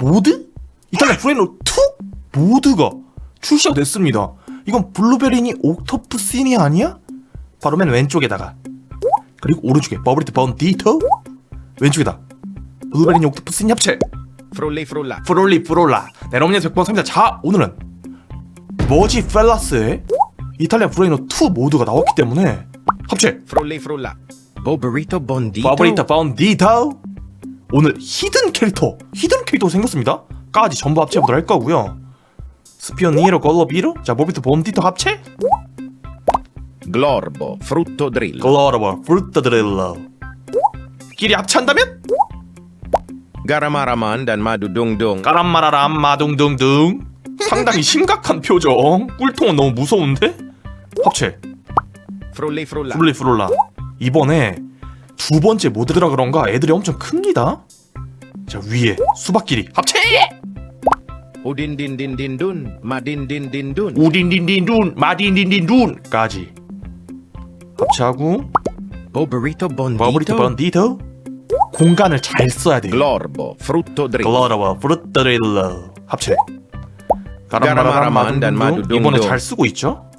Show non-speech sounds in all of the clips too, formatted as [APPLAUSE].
모드? 이탈리아 브레노 2 모드가 출시가 됐습니다. 이건 블루베리니 옥토프시니 아니야? 바로 맨 왼쪽에다가 그리고 오른쪽에 버블리트 번디토 왼쪽에다 블루베리니 옥토프시니 합체 Frulli frulla. 프롤리 프롤라 네, 여러분의 100번 상자 자 오늘은 머지 펠라스의 이탈리아 브레이너 2 모드가 나왔기 때문에 합체 Frulli frulla. Boberito bondito. 파브리타 바운디터 오늘 히든 캐릭터 히든 캐릭터 생겼습니다. 까지 전부 합체해보도록 할 거고요. 스피오니로 걸러 비로? 자 모비트 본디터 합체? Glorbo. Frutto drillo. 글로러버 프루트 드릴러 끼리 합체한다면? Garamaraman dan madu dung dung. 까람마라람 마둥둥둥 상당히 [LAUGHS] 심각한 표정. 꿀통은 너무 무서운데? 합체. Frulli frulla. 플리 프롤라 이번에 두 번째 모드라 그런가? 애들이 엄청 큽니다. 자 위에 수박끼리 합체! din dun. 우딘딘딘둔. 마딘딘딘둔까지. 합체하고. Boberito bondito. 버블리트 번디터 공간을 잘 써야 돼요. Glorbo. Frutto drillo. 글로러와 프루트릴러. 합체. 가람마라람 마두둥둥. 이번에 잘 쓰고 있죠?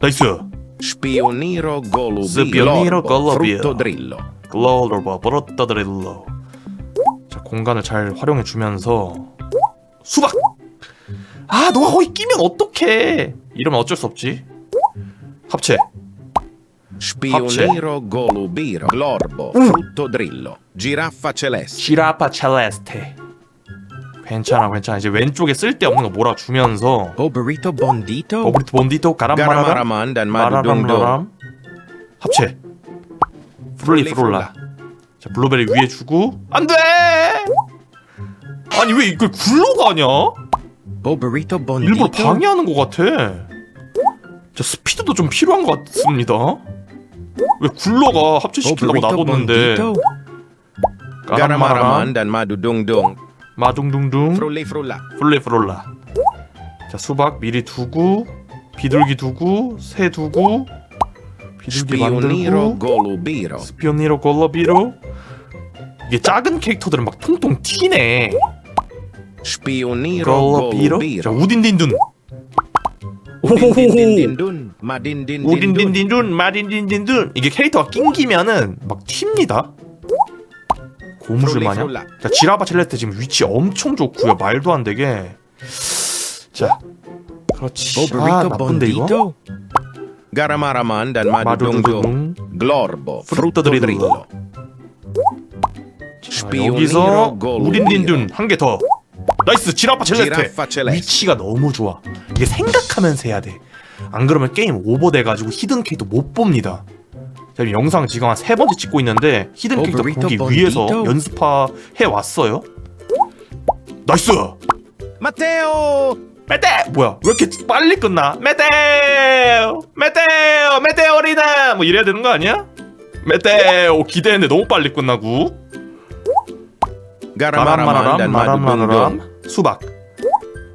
나이스 Spioniro golubi. Spioniro golubi. Frutto drillo. 글로러와 프루트릴러 자 공간을 잘 활용해 주면서 수박 아 너가 거기 끼면 어떡해 이러면 어쩔 수 없지 합체 Spioniro golubiro. Glorbo. Frutto drillo. Giraffa celeste. 지라파 첼레스테 괜찮아 괜찮아. 이제 왼쪽에 쓸데없는 거 몰아주면서. bondito. 버블리트 본디토 가람마라람 dung dung. 마라람라람 합체. 프롤리 프롤라. 자 블루베리 위에 주고. 안돼! 아니 왜 이걸 굴러 가냐? Boberito 일부러 bondito. 방해하는 것 같아. 자 스피드도 좀 필요한 것 같습니다. 왜 굴러가? 합체시키려고 Boberito 놔뒀는데. bondito. 까람마람 Garamaraman dan madu dung dung. 마둥둥둥 Frulli frulla. 플레 프롤라 자 수박 미리 두고 비둘기 두고 새 두고 비둘기 Spioniro 만들고 golubiro. 스피오니로 골러비로 이게 작은 캐릭터들은 막 통통 튀네 Spioniro 골러비로 자. 우딘딘둔 din dun. 우딘딘딘둔 마딘딘딘둔 이게 캐릭터가 낑기면은 막 튑니다 고무줄 마냥. 자 지라바 첼레트 지금 위치 엄청 좋고요. 말도 안 되게. 자 그렇지. 아 Boberito 나쁜데 이거. Frutto Frutto drillo. drillo. 자, Spioniro 여기서. 우딘딘둔 한 개 더. 나이스 지라파 첼레스테. 위치가 너무 좋아. 이게 생각하면서 해야 돼안 그러면 게임 오버돼가지고 히든 캐릭터 못 봅니다 자, 지금 영상 지금 한 세 번째 찍고 있는데 히든 캐릭터 Burrito 보기. 위해서 연습해 왔어요. 나이스! Matteo! 메테 뭐야 왜 이렇게 빨리 끝나? 메테오 메테오 메테오리나 뭐 이래야 되는 거 아니야? 메테오 기대했는데 너무 빨리 끝나고. dung. 마람마라람 수박.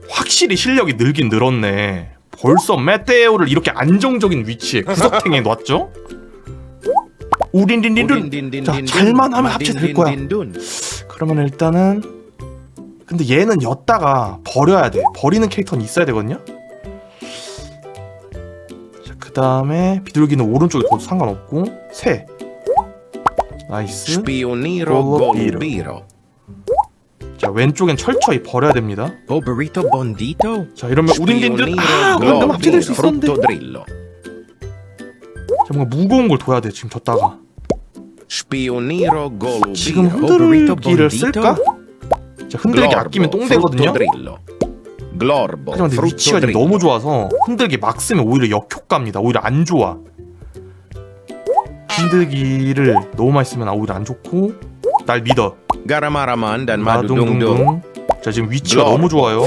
확실히 실력이 늘긴 늘었네. 벌써 메테오를 이렇게 안정적인 위치에 구석탱이에 놨죠? Din 자 잘만. 하면 합체될 din 거야. 그러면 일단은 근데 얘는 였다가 버려야 돼 버리는 캐릭터는 있어야 되거든요 자 그 다음에 비둘기는 오른쪽에 둬도 상관없고 새 나이스 golubiro. 자 왼쪽엔 철저히 버려야 됩니다. 자 이러면 우딘딘딘 아 방금 합체될 수. 있었는데. 자 뭔가 무거운 걸 둬야 돼 지금 golubiro. 지금 흔들기를. 쓸까? 자 흔들기. 아끼면 똥 Frutto 되거든요 drillo. Glorbo. 하지만 근데 위치가 지금. 너무 좋아서 흔들기 막 쓰면 오히려 역효과입니다. 오히려 안 좋아. 흔들기를 너무 많이 쓰면 오히려 안 좋고 날 믿어. 마둥둥둥. 자 지금 위치가. 너무 좋아요.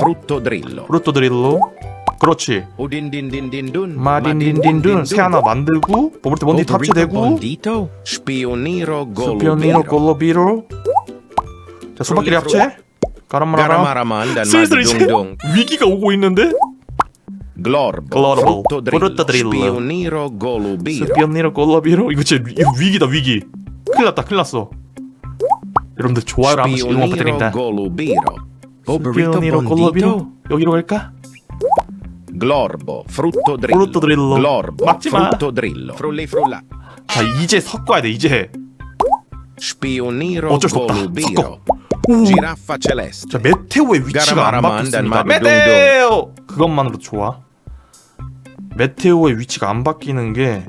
프로토 드릴로. 그렇지. Dun. 마딘딘딘둔 새 하나 만들고 합체되고 bondito. Spioniro 스피오니로 golubiro. 골로비로. 자 수박끼리 합체. dan 슬슬 이제. 위기가 오고 있는데. Frutto drillo. Spioniro golubiro. 스피언니로 골라비로 이거 진짜 이거 위기다 위기 큰일 났다 큰일 났어 여러분들 좋아요를 한 번씩 이용만 부탁드립니다. Oh, 스피오니로. 콜로비로 여기로 갈까? Glorbo, frutto drillo. Frutto drillo. Glorbo, 막지 마. frutto drillo. Frulli frulla. 자 이제 섞어야 돼 이제 Spioniro 어쩔 수 없다. golubiro. 섞어. 오. Giraffa celeste. 자 메테오의 위치가 안 바뀌었습니다. 메테오 그것만으로 좋아 메테오의 위치가 안 바뀌는 게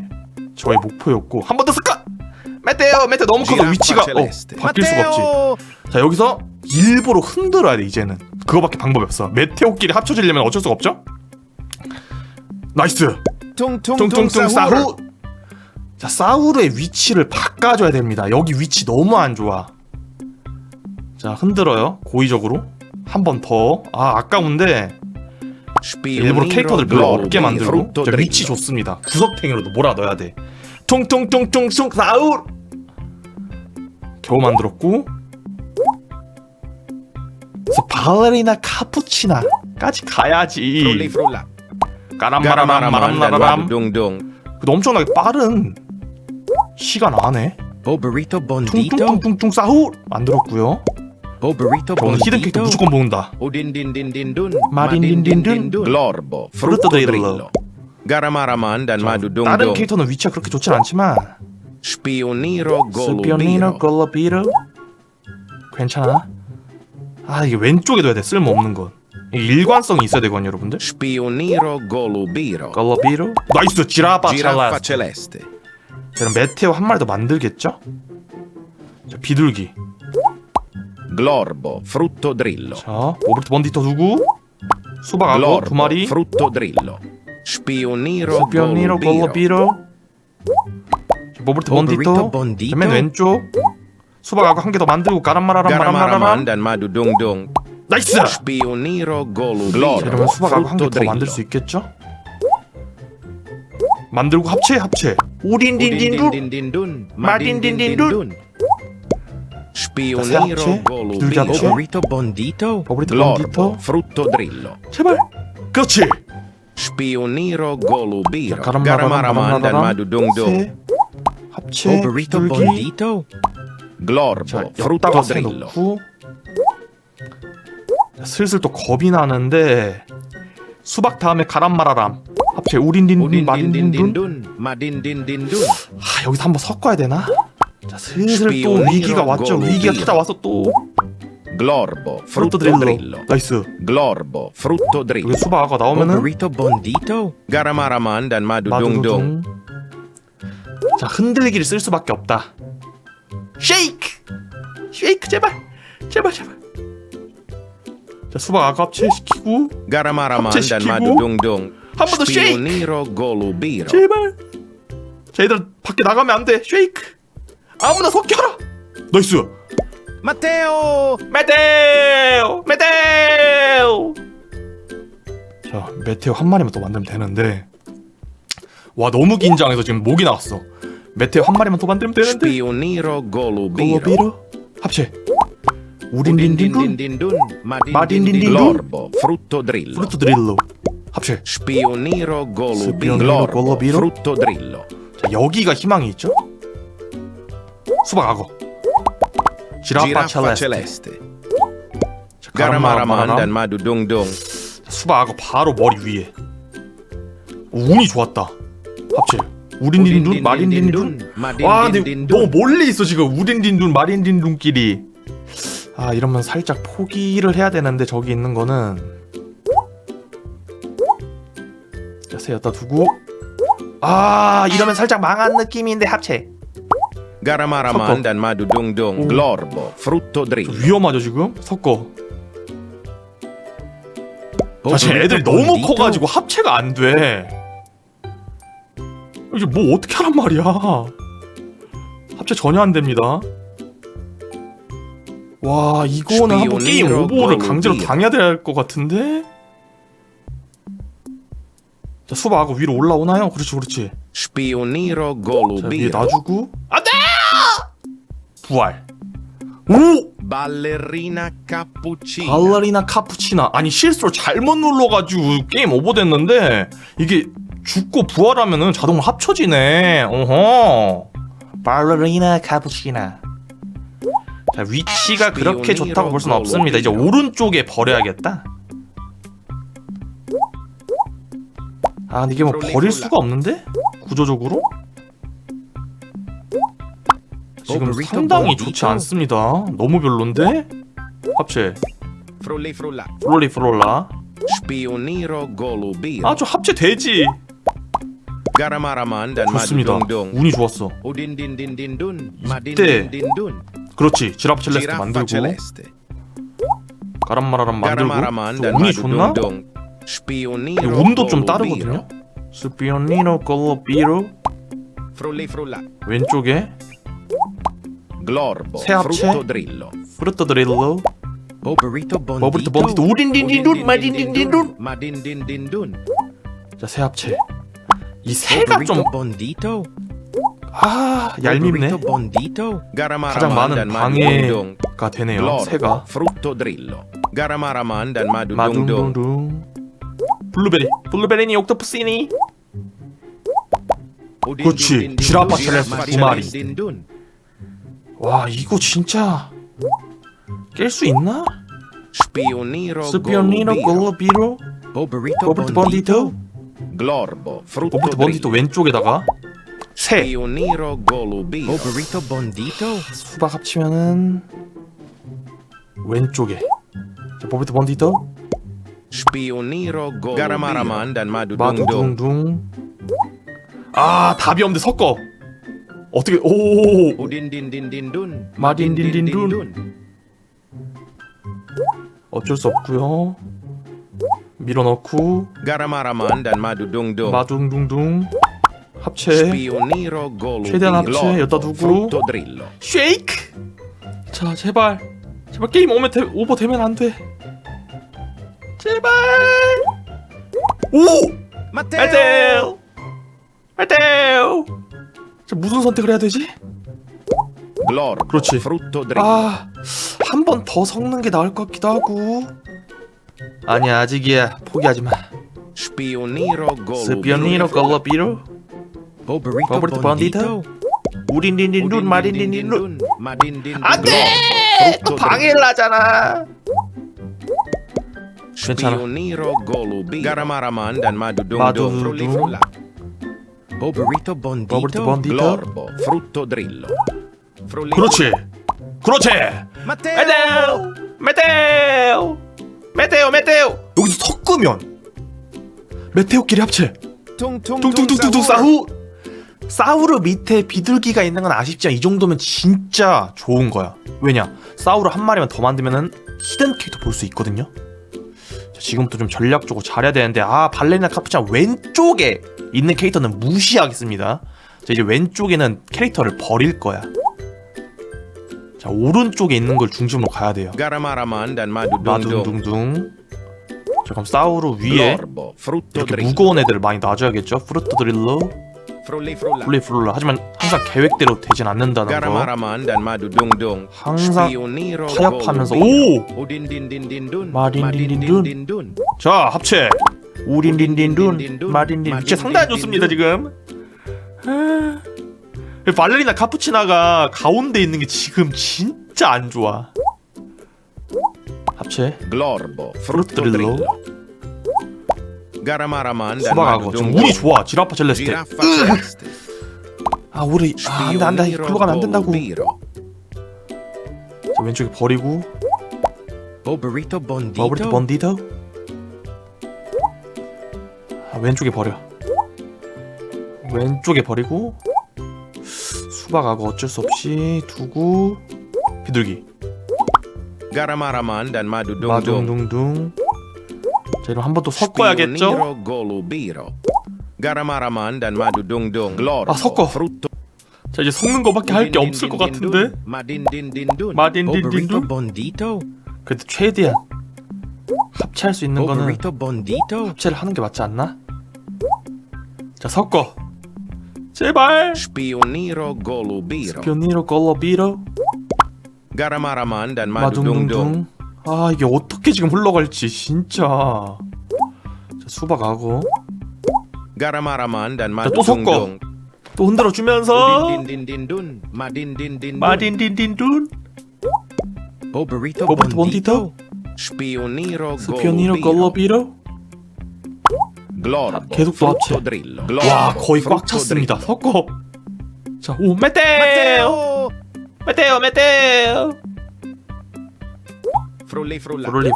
저의 목표였고 한 번 더 쓸까? 메테오 메테오 너무 커서 Giraffa 위치가 어. 바뀔 수가 없지 Matteo! 자 여기서 일부러 흔들어야 돼 이제는 그거밖에 방법이 없어 메테오끼리 합쳐지려면 어쩔 수가 없죠 나이스. 퉁퉁퉁 퉁퉁퉁 사후르. 사후. 자 사우르의 위치를 바꿔줘야 됩니다. 여기 위치 너무 안 좋아. 자 흔들어요. 고의적으로. 한 번 더. 아 아까운데 일부러 캐릭터들 별로 없게 만들고. frutto 자, 위치 drillo. 좋습니다. 구석탱이로도 몰아 넣어야 돼. 퉁퉁퉁퉁퉁 사우르 겨우 만들었고. 그래서 발레리나 카푸치나까지 가야지. frulla. 까람마라람 마람마라람 madudungdung. 그래도 엄청나게 빠른 시간 안에 Oh, burrito bondito. 퉁퉁퉁퉁퉁 싸후 만들었고요. Oh, burrito 저 오늘 히든 캐릭터 무조건 모은다. Udindindindindun. Madindindindun. Glorbo, Frutto frutto drillo. drillo. Garamaramandan 다른 madudungdung. 캐릭터는 위치가 그렇게 좋진 않지만 Spioniro 스피오니노 golubiro. 걸러비르 괜찮아. 아 이게 왼쪽에 둬야 돼 쓸모 없는 건. 일관성이 있어야 되거든요 여러분들. Spioniro golubiro. 걸러비르 나이스 찰라. celeste. 그럼 메테오 한 마리 더 만들겠죠? 자 비둘기. Glorbo, frutto drillo. 자 오브리트 번디터 두고 수박하고 Glorbo, 두 마리. frutto drillo. Spioniro 스피오니로 golubiro. 걸러비로 모브리트 Oberito 번디토 Bondito. 자, 맨 왼쪽 수박하고 한 개 더 만들고 까람마라람 마람마라람 Garamaramandan madudungdung. 나이스! 이러면 수박하고 한개 frutto 더 만들. 수 있겠죠? 만들고 합체 합체 golubiro. 비둘기 합체. Oberito bondito. 버브리트 Glorbo, 번디토 frutto drillo. 제발 그렇지 golubiro. Garamaramandan 마람마라람 madudungdung. 세 합체 bondito. Glorbo, 자 frutto 여기다가 세 drillo. 슬슬 또 겁이 나는데 수박 다음에 가람 마라람 합체 우딘딘딘 마딘딘둔. Madindindindun. 아 여기서 한번 섞어야 되나? 자 슬슬 또 위기가 왔죠 위기가. 찾아와서 또 Glorbo, 프루토 frutto drillo. 나이스 Glorbo, frutto drillo. 여기 수박 아가 나오면은 Oberito bondito. Garamaramandan madudungdung. 마두둥 자 흔들기를 쓸 수밖에 없다 쉐이크 쉐이크 제발 제발 제발 자 수박 아가 합체시키고 Garamaramandan 합체시키고. madudungdung. 한번 더 쉐이크. 제발 자 얘들 밖에 나가면 안돼 쉐이크 아무나 섞여라 나이스 Matteo! 메테오 메테오 자 메테오 한 마리만 더 만들면 되는데 와 너무 긴장해서 지금 목이 나왔어 메테오 한 마리만 더 만들면 되는데. 골로비로 합체 Udindindindindun. Madindindindun. Glorbo, frutto drillo. 프루트 드릴로 합체 Spioniro golubiro. Spioniro Glorbo, golubiro. frutto drillo. 자 여기가 희망이 있죠 수박 악어 지라파 Giraffa 첼레스트 celeste. 자, Garamaramandan madudungdung. 수박 악어 바로 머리 위에 운이 좋았다 합체 우딘딘둔 마딘딘둔 와 근데 너무 멀리 있어 지금 우딘딘둔 마딘딘둔끼리 아 이러면 살짝 포기를 해야 되는데 저기 있는 거는. 자 세였다 두고. 아 이러면 살짝 망한 느낌인데 합체. Madudungdung. 오. Glorbo, frutto 좀 drillo. 위험하죠 지금? 섞어. 아 지금 애들이 너무 커가지고 합체가 안돼. 이제 뭐 어떻게 하란 말이야? 합체 전혀 안 됩니다 와 이거는 한번 게임 오버를 강제로 골로비로. 당해야 될 것 같은데? 자 수박하고 위로 올라오나요? 그렇지 그렇지. Spioniro 자 위에. 놔주고. 안돼! 부활. 오! Ballerina cappuccina. 발레리나 카푸치나. 아니 실수로 잘못 눌러가지고 게임 오버됐는데 이게 죽고 부활하면은 자동으로 합쳐지네. 어허. 발레리나 카푸치나 자자 위치가 그렇게 좋다고 볼 수는 없습니다. 이제 오른쪽에 버려야겠다. 아 이게 뭐 버릴 수가 없는데 구조적으로 지금 상당히 좋지 않습니다. 너무 별론데 합체 frulla. 플롤리 플롤라 Spioniro golubiro. 아저 합체 되지 좋습니다. 운이 좋았어. 이때. 그렇지 지라프 첼레스트 Giraffa 만들고. 가람마라람 만들고 운이 좋나? 운도 좀. 따르거든요. 스피오니노 콜로비로. 왼쪽에. Se 합체. 프루토 드릴로. 버블트 번디도 우딘딘딘둔 마딘딘딘둔 Madindindindun. 자 새합체 이 새가 좀. 아 얄밉네. 가장 많은. 방해가 되네요. 새가. 마둥둥둥 블루베리 블루베리니 옥토푸시니 그렇지. 지라파 첼레스트 두 마리. 와 이거 진짜 깰 수 있나? 버블트 번디도 Glorbo. Frutto 버블트 번디도 drillo. 왼쪽에다가 새. Boberito bondito. 수박 합치면은 왼쪽에 자. Garamaraman dan madudongdong. 마두둥둥 아 답이 없는데 섞어 어떻게 오 Udindindindindun. Madindindindun. 어쩔 수 없고요 밀어넣고 Garamaraman dan madudongdong. 마둥둥둥 합체. 최대한 합체 여기다 두고. 쉐이크 자 제발. 제발 게임 오면 되, 오버 되면 안돼. 제발! 오. 마테오! 마테오! 자 무슨 선택을 해야 되지. 그렇지. 아한 번 더 섞는 게 나을 것 같기도 하고. 아니야 아직이야. 포기하지 마. 스피오니로 걸러비로 Boberito 버블트 번디도 우린딘딘둔 마린딘딘둔 Madindindindun. 안돼 또 방해를 하잖아 괜찮아. Garamaraman dan. Boberito bondito. 번디도 Glorbo. Frutto drillo. Frulli 그렇지 그렇지. 메테오 메테오 메테오 메테오 여기서 섞으면 메테오끼리 합체 퉁퉁퉁퉁퉁 사후 사우르 밑에 비둘기가 있는 건 아쉽지만 이 정도면 진짜 좋은 거야. 왜냐? 사우르 한 마리만 더 만들면은 히든 캐릭터 볼 수 있거든요. 자, 지금부터 좀 전략적으로 잘해야 되는데 아 발레리나 카푸치나 왼쪽에 있는 캐릭터는 무시하겠습니다. 자 이제 왼쪽에는 캐릭터를 버릴 거야. 자 오른쪽에 있는 걸 중심으로 가야 돼요. 마둥둥둥. 자 그럼 사우르 위에 이렇게. 무거운 애들을 많이 놔줘야겠죠? 프루트 드릴러 플룰라 하지만 항상 계획대로 되진 않는다는 거. 항상 타협하면서. 오! Madindindindun. 자 합체 우린딘딘둔 마딘딘 진짜 상당히 좋습니다 지금 아, 발레리나 카푸치나가 가운데 있는 게 지금 진짜 안 좋아 합체 drillo. 수박하고 지금. 운이 좋아 지라파 젤레스테. 아 우리 아 안돼 안돼 글로 가면 안 된다고. 자 왼쪽에 버리고. 버블트 번디더 아, 왼쪽에 버려 왼쪽에 버리고 수박하고 어쩔 수 없이 두고 비둘기 dan madudongdong. 마둥둥둥 자 이럼 한번 또 섞어야겠죠? 아, 섞어. 자 이제 섞는 거밖에 할 게 없을 것 같은데 bondito. 그래도 최대한 합체할 수 있는 거는. 합체를 하는 게 맞지 않나? 자 섞어 제발 golubiro. 변니로 걸러비로 Garamaraman dan madudongdong. 마둥둥둥 아 이게 어떻게 지금 흘러갈지 진짜 자 수박하고 또 섞어. 또 흔들어 주면서. 마딘딘딘둔 Bondito. Spioniro 스피오니로. 걸러비로 Glorbo. 계속 또 합체. 와. 거의 꽉 찼습니다 섞어 자오 메테오. 메테오 메테오 프롤리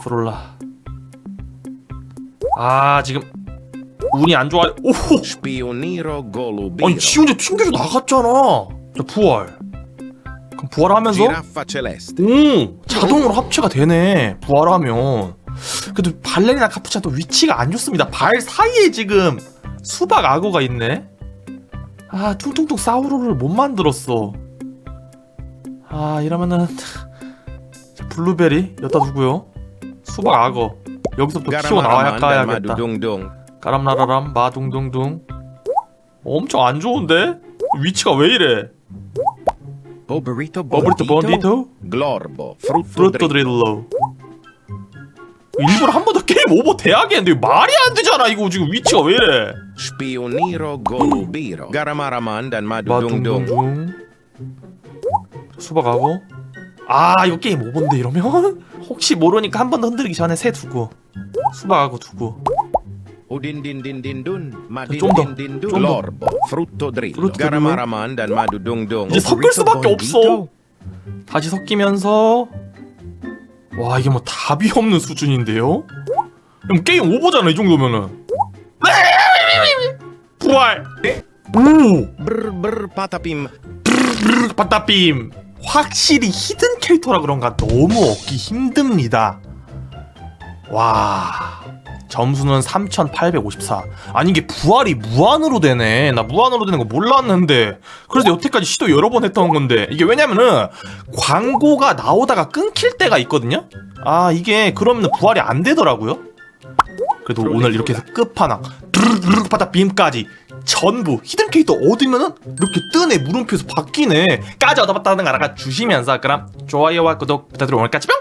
프롤라. 아 지금 운이 안 좋아요 오호 Spioniro Golubiro. 아니 지 혼자 튕겨져 나갔잖아. 자 부활. 그럼 부활하면서. 오! 자동으로 합체가 되네. 부활하면. 그래도 발레리나 카푸차도 위치가 안 좋습니다. 발 사이에 지금 수박 악어가 있네. 아 퉁퉁퉁 사우로를 못 만들었어. 아 이러면은 자, 블루베리 여기다 두고요. 수박 악어. 여기서부터 키워 나와야 Garamaraman 까야겠다. 까람라라람 마둥둥둥. 엄청 안 좋은데? 위치가 왜 이래? 버블리트 번디토 Glorbo. 프루토. 드릴러 일부러 한 번 더 게임 오버 돼야겠는데 말이 안 되잖아 이거 지금 위치가 왜 이래. Garamaraman dan Madudungdung. 마둥둥둥 수박하고 아 이거 게임 오버인데 이러면 혹시 모르니까 한 번 더 흔들기 전에 새 두고 수박하고 두고. 이제 섞을 수밖에. 없어 다시 섞이면서 와 이게 뭐 답이 없는 수준인데요? 그럼 게임 오버잖아 이 정도면은 부활 오 Brr brr patapim. 빠따빔 확실히 히든 캐릭터라 그런가 너무 얻기 힘듭니다. 와 점수는 3854 아니 이게 부활이 무한으로 되네. 나 무한으로 되는 거 몰랐는데. 그래서 여태까지 시도 여러 번 했던 건데. 이게 왜냐면은 광고가 나오다가 끊길 때가 있거든요? 아 이게 그러면 부활이 안 되더라고요? 그래도 오늘 이렇게 해서 끝판왕. 드르르르 바다 빔까지 전부 히든 캐릭터 얻으면은 이렇게 뜨네. 물음표에서 바뀌네. 까지 얻어봤다는 거 알아가 주시면서 그럼 좋아요와 구독 부탁드려 오늘까지 뿅